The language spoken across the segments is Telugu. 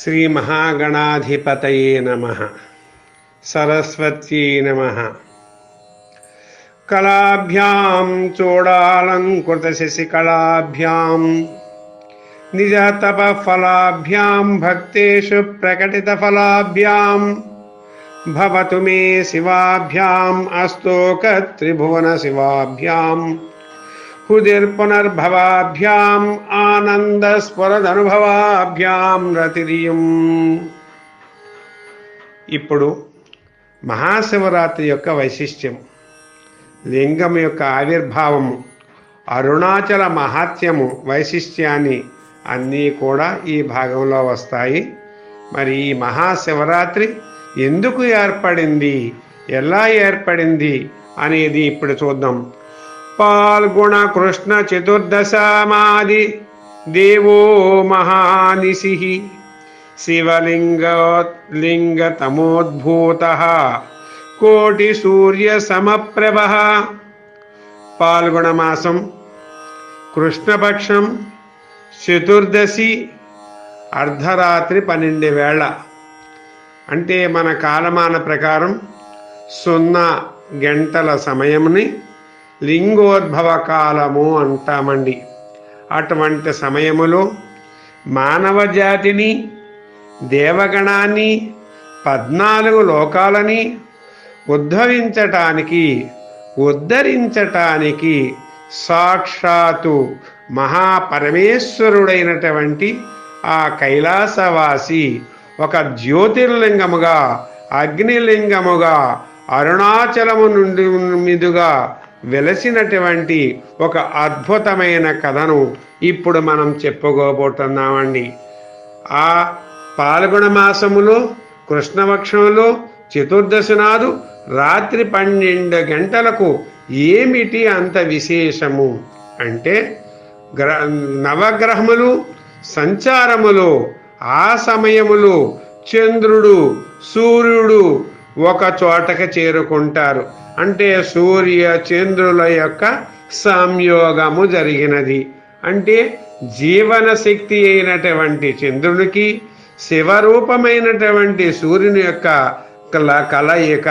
श्रीमहागणाधिपतये नमः। सरस्वत्यै नमः। कलाभ्यां चोडालङ्कृतशिशिकलाभ्यां निजतपफलाभ्यां भक्तेषु प्रकटितफलाभ्यां भवतु मे शिवाभ्याम् హుదిర్పునర్భవాభ్యాం ఆనందస్ఫురదనుభవాభ్యాం రతిరియం. ఇప్పుడు మహాశివరాత్రి యొక్క వైశిష్ట్యం లింగం యొక్క ఆవిర్భావము అరుణాచల మహాత్యము వైశిష్ట్యాన్ని అన్నీ కూడా ఈ భాగంలో వస్తాయి. మరి ఈ మహాశివరాత్రి ఎందుకు ఏర్పడింది ఎలా ఏర్పడింది అనేది ఇప్పుడు చూద్దాం. పాల్గొణ కృష్ణ చతుర్దశమాది దేవో మహానిశి. శివలింగ కోటి సూర్య సమప్రభ. పాల్గొణ మాసం కృష్ణపక్షం. చతుర్దశి. అర్ధరాత్రి పన్నెండు వేళ. అంటే మన కాలమాన ప్రకారం సున్నా గంటల సమయంని లింగోద్భవ కాలము అంటామండి. అటువంటి సమయములో మానవ జాతిని దేవగణాన్ని పద్నాలుగు లోకాలని ఉద్భవించటానికి ఉద్ధరించటానికి సాక్షాత్తు మహాపరమేశ్వరుడైనటువంటి ఆ కైలాసవాసి ఒక జ్యోతిర్లింగముగా అగ్నిలింగముగా అరుణాచలము నుండి మీదుగా వెలసినటువంటి ఒక అద్భుతమైన కథను ఇప్పుడు మనం చెప్పుకోబోతున్నామండి. ఆ పాల్గొన మాసములో కృష్ణపక్షంలో చతుర్దశి నాడు రాత్రి పన్నెండు గంటలకు ఏమిటి అంత విశేషము? అంటే గ్ర నవగ్రహములు సంచారములు ఆ సమయములో చంద్రుడు సూర్యుడు ఒక చోటకి చేరుకుంటారు. అంటే సూర్య చంద్రుల యొక్క సంయోగము జరిగినది. అంటే జీవన శక్తి అయినటువంటి చంద్రునికి శివరూపమైనటువంటి సూర్యుని యొక్క కల కలయిక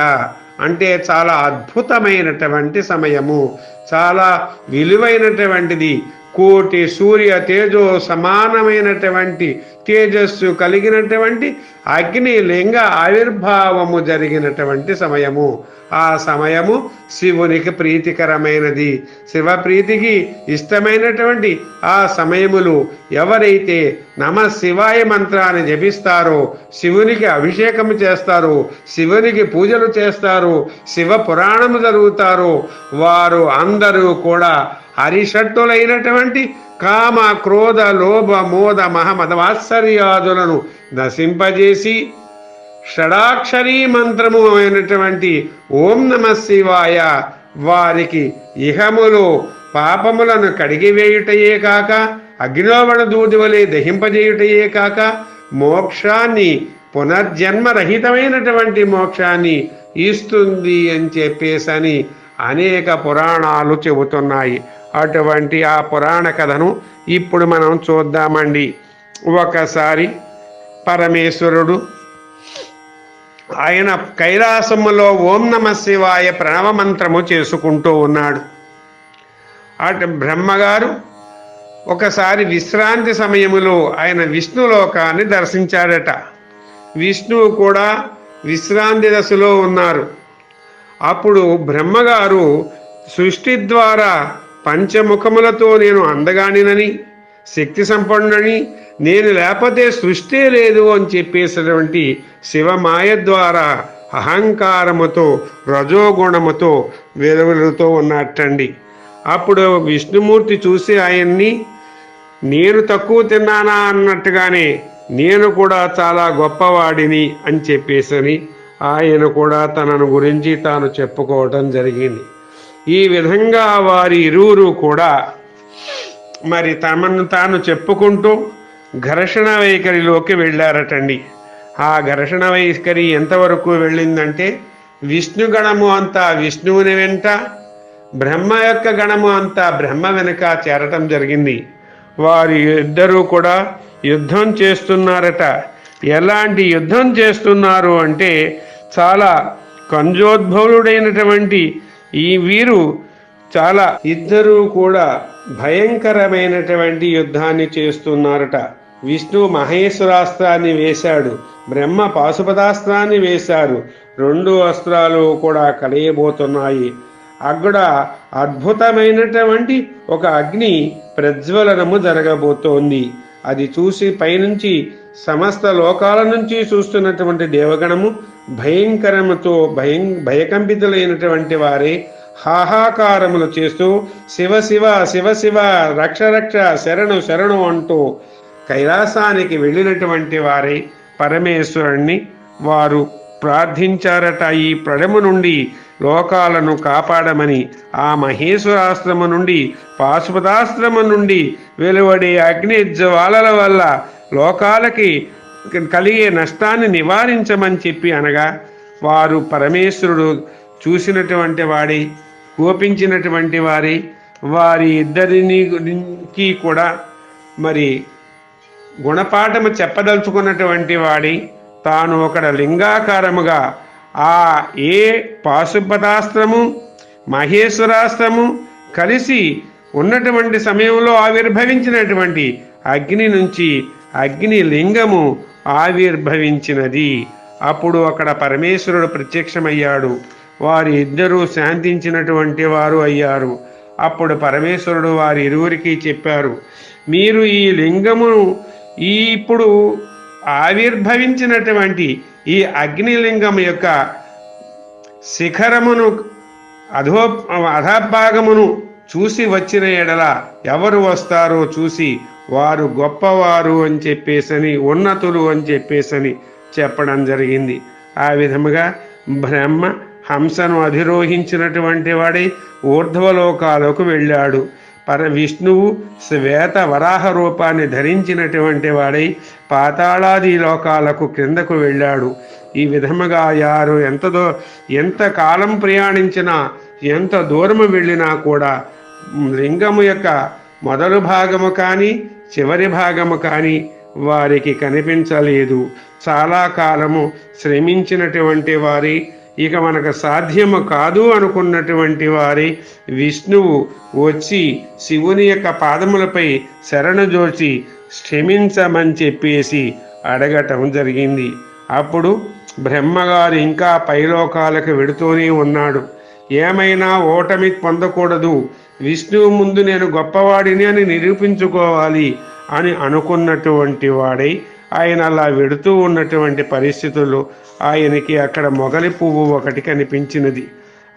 అంటే చాలా అద్భుతమైనటువంటి సమయము. చాలా విలువైనటువంటిది. కోటి సూర్య తేజో సమానమైనటువంటి తేజస్సు కలిగినటువంటి అగ్ని లింగ ఆవిర్భావము జరిగినటువంటి సమయము. ఆ సమయము శివునికి ప్రీతికరమైనది. శివ ప్రీతికి ఇష్టమైనటువంటి ఆ సమయములు ఎవరైతే నమ శివాయ మంత్రాన్ని జపిస్తారో శివునికి అభిషేకం చేస్తారు శివునికి పూజలు చేస్తారు శివ పురాణము జరుగుతారో వారు అందరూ కూడా హరిషట్టులైనటువంటి కామ క్రోధ లోభ మోద మహమద వాత్సర్యాదులను నశింపజేసి షడాక్షరీ మంత్రము అయినటువంటి ఓం నమ శివాయ వారికి ఇహములో పాపములను కడిగివేయుటయే కాక అగ్నిలోవణ దూది వలె దహింపజేయుటయే కాక మోక్షాన్ని పునర్జన్మరహితమైనటువంటి మోక్షాన్ని ఇస్తుంది అని చెప్పేసని అనేక పురాణాలు చెబుతున్నాయి. అటువంటి ఆ పురాణ కథను ఇప్పుడు మనం చూద్దామండి. ఒకసారి పరమేశ్వరుడు ఆయన కైలాసములో ఓం నమ శివాయ ప్రణవ మంత్రము చేసుకుంటూ ఉన్నాడు. అటు బ్రహ్మగారు ఒకసారి విశ్రాంతి సమయములో ఆయన విష్ణులోకాన్ని దర్శించాడట. విష్ణువు కూడా విశ్రాంతి దశలో ఉన్నారు. అప్పుడు బ్రహ్మగారు సృష్టి ద్వారా పంచముఖములతో నేను అందగానినని శక్తి సంపన్నుడని నేను లేకపోతే సృష్టి లేదు అని చెప్పేసినటువంటి శివమాయ ద్వారా అహంకారముతో రజోగుణముతో వెలువలుతూ ఉన్నట్టండి. అప్పుడు విష్ణుమూర్తి చూసి ఆయన్ని నేను తక్కువ తిన్నానా? అన్నట్టుగానే నేను కూడా చాలా గొప్పవాడిని అని చెప్పేసని ఆయన కూడా తనను గురించి తాను చెప్పుకోవటం జరిగింది. ఈ విధంగా వారి ఇరువురు కూడా మరి తమను తాను చెప్పుకుంటూ ఘర్షణ వైఖరిలోకి వెళ్ళారటండి. ఆ ఘర్షణ వైఖరి ఎంతవరకు వెళ్ళిందంటే విష్ణుగణము అంతా విష్ణువుని వెంట బ్రహ్మ యొక్క గణము అంతా బ్రహ్మ వెనుక చేరటం జరిగింది. వారి ఇద్దరూ కూడా యుద్ధం చేస్తున్నారట. ఎలాంటి యుద్ధం చేస్తున్నారు అంటే చాలా కంజోద్భవుడైనటువంటి ఈ వీరు చాలా ఇద్దరూ కూడా భయంకరమైనటువంటి యుద్ధాన్ని చేస్తున్నారట. విష్ణు మహేశ్వరాస్త్రాన్ని వేశాడు. బ్రహ్మ పాశుపదాస్త్రాన్ని వేశారు. రెండు అస్త్రాలు కూడా కలయబోతున్నాయి. అక్కడ అద్భుతమైనటువంటి ఒక అగ్ని ప్రజ్వలనము జరగబోతోంది. అది చూసి పైనుంచి సమస్త లోకాల నుంచి చూస్తున్నటువంటి దేవగణము భయంకరముతో భయం భయకంపితులైనటువంటి వారే హాహాకారములు చేస్తూ శివ శివ శివ శివ రక్ష రక్ష శరణు శరణు అంటూ కైలాసానికి వెళ్ళినటువంటి వారే పరమేశ్వరుణ్ణి వారు ప్రార్థించారట. ఈ ప్రళము నుండి లోకాలను కాపాడమని ఆ మహేశ్వరాశ్రమ నుండి పాశుపతాశ్రమ నుండి వెలువడే అగ్ని జ్వాలల వల్ల లోకాలకి కలిగే నష్టాన్ని నివారించమని చెప్పి అనగా వారు పరమేశ్వరుడు చూసినటువంటి వాడి కోపించినటువంటి వారి వారి ఇద్దరినికి కూడా మరి గుణపాఠము చెప్పదలుచుకున్నటువంటి వాడి తాను ఒకడ లింగాకారముగా ఆ ఏ పాశుపతాస్త్రము మహేశ్వరాస్త్రము కలిసి ఉన్నటువంటి సమయంలో ఆవిర్భవించినటువంటి అగ్ని నుంచి అగ్ని లింగము ఆవిర్భవించినది. అప్పుడు అక్కడ పరమేశ్వరుడు ప్రత్యక్షమయ్యాడు. వారి ఇద్దరూ శాంతించినటువంటి వారు అయ్యారు. అప్పుడు పరమేశ్వరుడు వారి ఇరువురికి చెప్పారు మీరు ఈ లింగమును ఈ ఇప్పుడు ఆవిర్భవించినటువంటి ఈ అగ్నిలింగం యొక్క శిఖరమును అధో అధభాగమును చూసి వచ్చిన ఎడల ఎవరు వస్తారో చూసి వారు గొప్పవారు అని చెప్పేసని ఉన్నతులు అని చెప్పేసని చెప్పడం జరిగింది. ఆ విధముగా బ్రహ్మ హంసను అధిరోహించినటువంటి వాడై ఊర్ధ్వలోకాలకు వెళ్ళాడు. పర విష్ణువు శ్వేత వరాహ రూపాన్ని ధరించినటువంటి వాడై పాతాళాది లోకాలకు క్రిందకు వెళ్ళాడు. ఈ విధముగా యారు ఎంత దో ఎంత కాలం ప్రయాణించినా ఎంత దూరము వెళ్ళినా కూడా లింగము యొక్క మొదలు భాగము కానీ చివరి భాగము కానీ వారికి కనిపించలేదు. చాలా కాలము శ్రమించినటువంటి వారి ఇక మనకు సాధ్యము కాదు అనుకున్నటువంటి వారి విష్ణువు వచ్చి శివుని యొక్క పాదములపై శరణజోచి క్షమించమని చెప్పేసి అడగటం జరిగింది. అప్పుడు బ్రహ్మగారు ఇంకా పైలోకాలకు వెడుతూనే ఉన్నాడు. ఏమైనా ఓటమి పొందకూడదు. విష్ణువు ముందు నేను గొప్పవాడిని అని నిరూపించుకోవాలి అని అనుకున్నటువంటి వాడై ఆయన అలా వెడుతూ ఉన్నటువంటి పరిస్థితుల్లో ఆయనకి అక్కడ మొగలి పువ్వు ఒకటి కనిపించినది.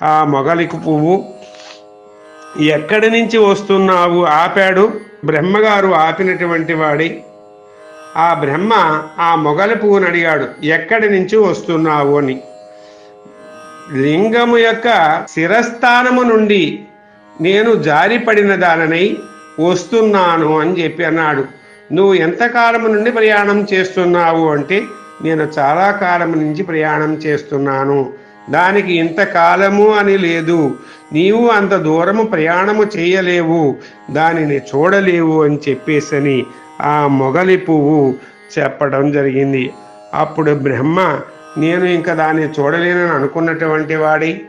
ఆ మొగలికి పువ్వు ఎక్కడి నుంచి వస్తున్నావు ఆపాడు? బ్రహ్మగారు ఆపినటువంటి వాడి. ఆ బ్రహ్మ ఆ మొగలి పువ్వును అడిగాడు ఎక్కడి నుంచి వస్తున్నావు అని. లింగము యొక్క శిరస్థానము నుండి నేను జారిపడిన దాననై వస్తున్నాను అని చెప్పి అన్నాడు. నువ్వు ఎంతకాలం నుండి ప్రయాణం చేస్తున్నావు అంటే నేను చాలా కాలం నుంచి ప్రయాణం చేస్తున్నాను. దానికి ఇంత కాలము అని లేదు. నీవు అంత దూరము ప్రయాణము చేయలేవు. దానిని చూడలేవు అని చెప్పేసని ఆ మొగలి పువ్వు చెప్పడం జరిగింది. అప్పుడు బ్రహ్మ నేను ఇంకా దాన్ని చూడలేనని అనుకున్నటువంటి వాడి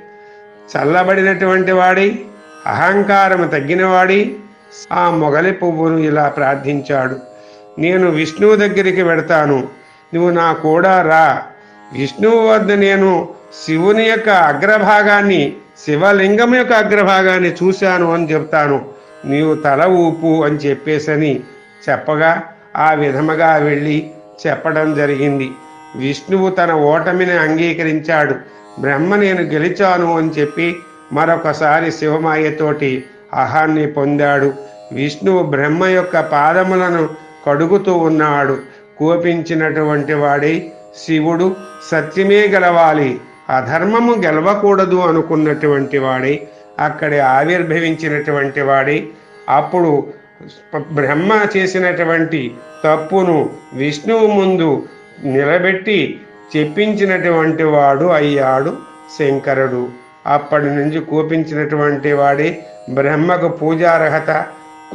చల్లబడినటువంటి వాడి అహంకారం తగ్గినవాడి ఆ మొగలి పువ్వును ఇలా ప్రార్థించాడు. నేను విష్ణువు దగ్గరికి వెడతాను. నువ్వు నా కూడా రా. విష్ణువు వద్ద నేను శివుని యొక్క అగ్రభాగాన్ని శివలింగం యొక్క అగ్రభాగాన్ని చూశాను అని చెప్తాను నీవు తల ఊపు అని చెప్పేసని చెప్పగా ఆ విధముగా వెళ్ళి చెప్పడం జరిగింది. విష్ణువు తన ఓటమిని అంగీకరించాడు. బ్రహ్మ నేను గెలిచాను అని చెప్పి మరొకసారి శివమాయతోటి అహాన్ని పొందాడు. విష్ణువు బ్రహ్మ యొక్క పాదములను కడుగుతూ ఉన్నాడు. కోపించినటువంటి వాడి శివుడు సత్యమే గెలవాలి అధర్మము గెలవకూడదు అనుకున్నటువంటి వాడి అక్కడే ఆవిర్భవించినటువంటి వాడై అప్పుడు బ్రహ్మ చేసినటువంటి తప్పును విష్ణువు ముందు నిలబెట్టి చెప్పించినటువంటి వాడు అయ్యాడు శంకరుడు. అప్పటి నుంచి కోపించినటువంటి వాడి బ్రహ్మకు పూజార్హత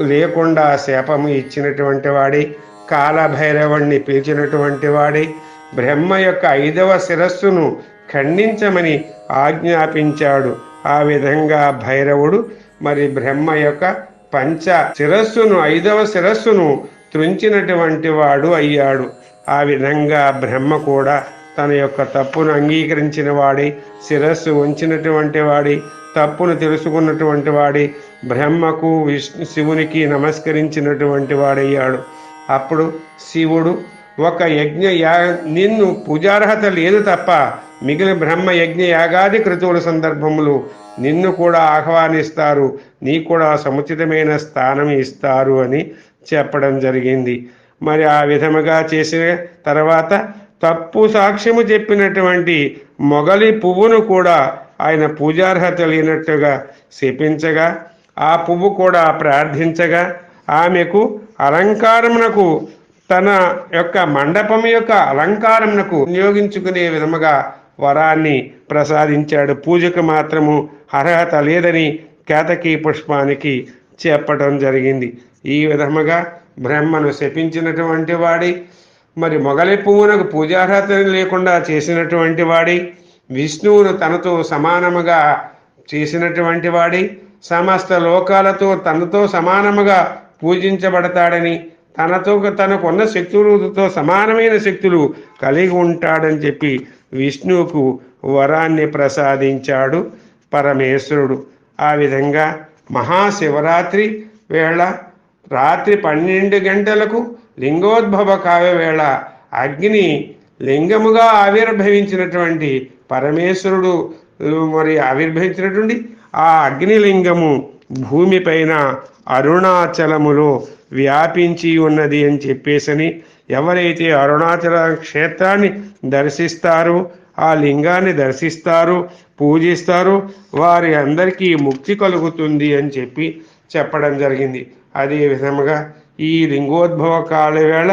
లేకుండా శాపము ఇచ్చినటువంటి వాడి కాలభైరవుణ్ణి పిలిచినటువంటి వాడి బ్రహ్మ యొక్క ఐదవ శిరస్సును ఖండించమని ఆజ్ఞాపించాడు. ఆ విధంగా భైరవుడు మరి బ్రహ్మ యొక్క పంచ శిరస్సును ఐదవ శిరస్సును త్రుంచినటువంటి వాడు అయ్యాడు. ఆ విధంగా బ్రహ్మ కూడా తన యొక్క తప్పును అంగీకరించిన వాడి శిరస్సు ఉంచినటువంటి వాడి తప్పును తెలుసుకున్నటువంటి వాడి బ్రహ్మకు విష్ణు శివునికి నమస్కరించినటువంటి వాడయ్యాడు అప్పుడు శివుడు ఒక యజ్ఞ యా నిన్ను పూజార్హత లేదు తప్ప మిగిలిన బ్రహ్మ యజ్ఞ యాగాది కృతువుల సందర్భములు నిన్ను కూడా ఆహ్వానిస్తారు నీ కూడా సముచితమైన స్థానం ఇస్తారు అని చెప్పడం జరిగింది. మరి ఆ విధముగా చేసిన తర్వాత తప్పు సాక్ష్యము చెప్పినటువంటి మొగలి పువ్వును కూడా ఆయన పూజార్హత లేనట్టుగా శపించగా ఆ పువ్వు కూడా ప్రార్థించగా ఆమెకు అలంకారమునకు తన యొక్క మండపం యొక్క అలంకారమునకు వినియోగించుకునే విధముగా వరాన్ని ప్రసాదించాడు. పూజకు మాత్రము అర్హత లేదని కేతకీ పుష్పానికి చెప్పడం జరిగింది. ఈ విధముగా బ్రహ్మను శపించినటువంటి వాడి మరి మొగలి పువ్వునకు పూజార్హత లేకుండా చేసినటువంటి వాడి విష్ణువును తనతో సమానముగా చేసినటువంటి వాడి సమస్త లోకాలతో తనతో సమానముగా పూజించబడతాడని తనతో తనకున్న శక్తులతో సమానమైన శక్తులు కలిగి ఉంటాడని చెప్పి విష్ణువుకు వరాన్ని ప్రసాదించాడు పరమేశ్వరుడు. ఆ విధంగా మహాశివరాత్రి వేళ రాత్రి పన్నెండు గంటలకు లింగోద్భవ కావ్యవేళ అగ్ని లింగముగా ఆవిర్భవించినటువంటి పరమేశ్వరుడు మరి ఆవిర్భవించినటువంటి ఆ అగ్నిలింగము భూమిపైన అరుణాచలములో వ్యాపించి ఉన్నది అని చెప్పేసని ఎవరైతే అరుణాచల క్షేత్రాన్ని దర్శిస్తారో ఆ లింగాన్ని దర్శిస్తారో పూజిస్తారో వారి అందరికీ ముక్తి కలుగుతుంది అని చెప్పి చెప్పడం జరిగింది. అదే విధముగా ఈ లింగోద్భవ కాల వేళ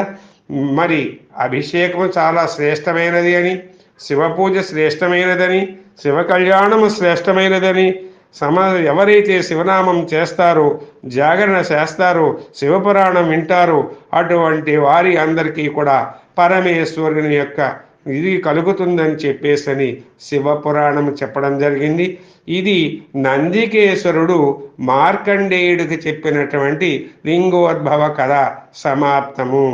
మరి అభిషేకం చాలా శ్రేష్టమైనది అని శివపూజ శ్రేష్టమైనదని శివ కళ్యాణము శ్రేష్టమైనదని సమ ఎవరైతే శివనామం చేస్తారో జాగరణ చేస్తారో శివపురాణం వింటారో అటువంటి వారి అందరికీ కూడా పరమేశ్వరుని యొక్క ఇది కలుగుతుందని చెప్పేసని శివపురాణం చెప్పడం జరిగింది. ఇది నందికేశ్వరుడు మార్కండేయుడికి చెప్పినటువంటి లింగోద్భవ కథ సమాప్తము.